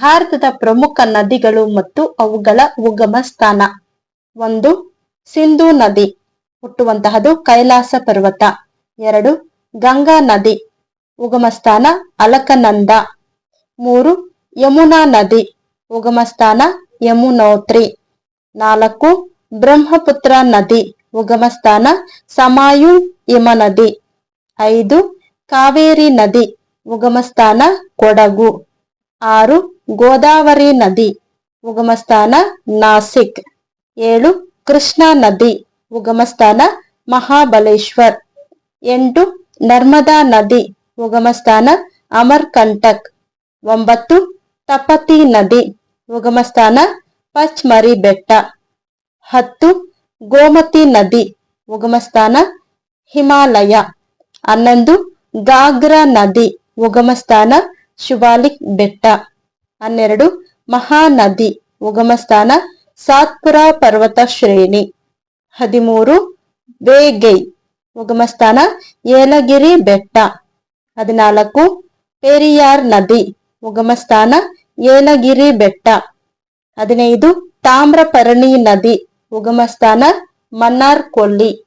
ಭಾರತದ ಪ್ರಮುಖ ನದಿಗಳು ಮತ್ತು ಅವುಗಳ ಉಗಮ ಸ್ಥಾನ ಒಂದು, ಸಿಂಧೂ ನದಿ. ಹುಟ್ಟುವಂತಹದು ಕೈಲಾಸ ಪರ್ವತ. ಎರಡು, ಗಂಗಾ ನದಿ. ಉಗಮ ಸ್ಥಾನ ಅಲಕನಂದ. ಮೂರು, ಯಮುನಾ ನದಿ. ಉಗಮ ಸ್ಥಾನ ಯಮುನೋತ್ರಿ. ನಾಲ್ಕು, ಬ್ರಹ್ಮಪುತ್ರ ನದಿ. ಉಗಮ ಸ್ಥಾನ ಸಮಾಯು ಯಮ ನದಿ. ಐದು, ಕಾವೇರಿ ನದಿ. ಉಗಮ ಸ್ಥಾನ ಕೊಡಗು. ಆರು, ಗೋದಾವರಿ ನದಿ, ಉಗಮಸ್ಥಾನ ನಾಸಿಕ್. ಏಳು, ಕೃಷ್ಣಾ ನದಿ, ಉಗಮಸ್ಥಾನ ಮಹಾಬಲೇಶ್ವರ್. ಎಂಟು, ನರ್ಮದಾ ನದಿ, ಉಗಮಸ್ಥಾನ ಅಮರ್ಕಂಟಕ್. ಒಂಬತ್ತು, ತಪತಿ ನದಿ, ಉಗಮಸ್ಥಾನ ಪಚ್ಮರಿ ಬೆಟ್ಟ ಹತ್ತು, ಗೋಮತಿ ನದಿ, ಉಗಮಸ್ಥಾನ ಹಿಮಾಲಯ. ಹನ್ನೊಂದು, ಗಾಗ್ರಾ ನದಿ ಉಗಮ ಸ್ಥಾನ ಶಿವಾಲಿಕ್ ಬೆಟ್ಟ. ಹನ್ನೆರಡು, ಮಹಾನದಿ, ಉಗಮ ಸ್ಥಾನ, ಸಾತ್ಪುರ ಪರ್ವತ ಶ್ರೇಣಿ. ಹದಿಮೂರು, ಬೇಗೈ, ಉಗಮ ಸ್ಥಾನ, ಏಲಗಿರಿ ಬೆಟ್ಟ. ಹದಿನಾಲ್ಕು, ಪೆರಿಯಾರ್ ನದಿ, ಉಗಮ ಸ್ಥಾನ, ಏಲಗಿರಿ ಬೆಟ್ಟ. ಹದಿನೈದು, ತಾಮ್ರಪರ್ಣಿ ನದಿ, ಉಗಮ ಸ್ಥಾನ ಮನ್ನಾರ್ ಕೊಲ್ಲಿ